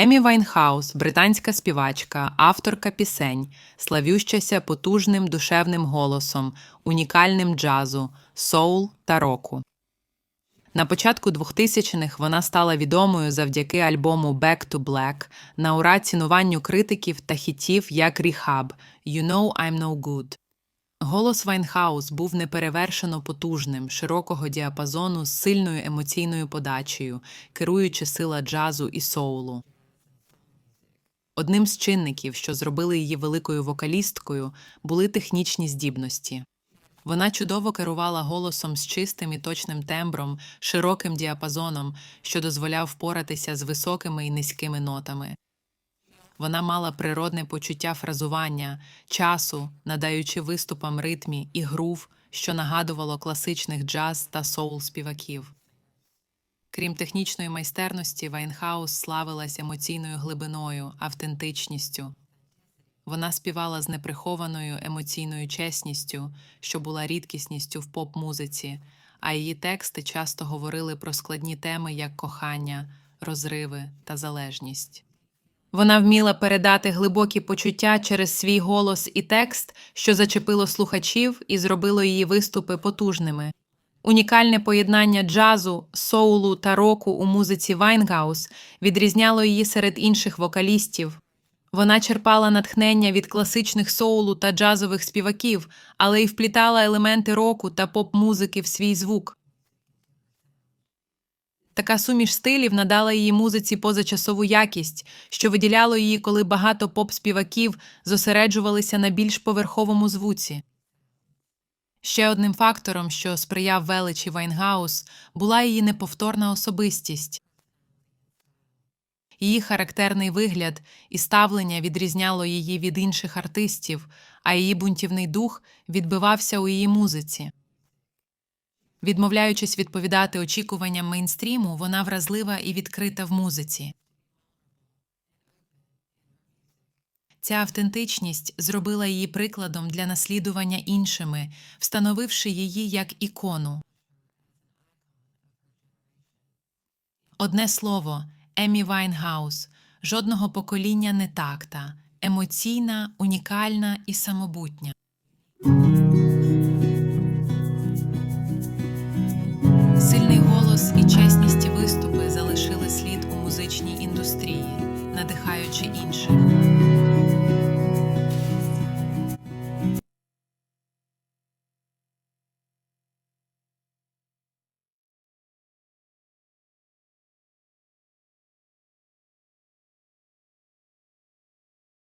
Емі Вайнхаус, британська співачка, авторка пісень, славющася потужним душевним голосом, унікальним джазу, соул та року. На початку 2000-х вона стала відомою завдяки альбому Back to Black на ура цінуванню критиків та хітів як Rehab «You know I'm no good». Голос Вайнхаус був неперевершено потужним, широкого діапазону з сильною емоційною подачею, керуючи сила джазу і соулу. Одним з чинників, що зробили її великою вокалісткою, були технічні здібності. Вона чудово керувала голосом з чистим і точним тембром, широким діапазоном, що дозволяв впоратися з високими і низькими нотами. Вона мала природне почуття фразування, часу, надаючи виступам ритмі і грув, що нагадувало класичних джаз та соул співаків. Крім технічної майстерності, Вайнхаус славилась емоційною глибиною, автентичністю. Вона співала з неприхованою емоційною чесністю, що була рідкісністю в поп-музиці, а її тексти часто говорили про складні теми, як кохання, розриви та залежність. Вона вміла передати глибокі почуття через свій голос і текст, що зачепило слухачів і зробило її виступи потужними. Унікальне поєднання джазу, соулу та року у музиці Вайнгаус відрізняло її серед інших вокалістів. Вона черпала натхнення від класичних соулу та джазових співаків, але й вплітала елементи року та поп-музики в свій звук. Така суміш стилів надала її музиці позачасову якість, що виділяло її, коли багато поп-співаків зосереджувалися на більш поверховому звуці. Ще одним фактором, що сприяв величі Вайнгаус, була її неповторна особистість. Її характерний вигляд і ставлення відрізняло її від інших артистів, а її бунтівний дух відбивався у її музиці. Відмовляючись відповідати очікуванням мейнстріму, вона вразлива і відкрита в музиці. Ця автентичність зробила її прикладом для наслідування іншими, встановивши її як ікону. Одне слово Емі Вайнгаус жодного покоління не такта, емоційна, унікальна і самобутня. Сильний голос і чесність виступи залишили слід у музичній індустрії, надихаючи інших.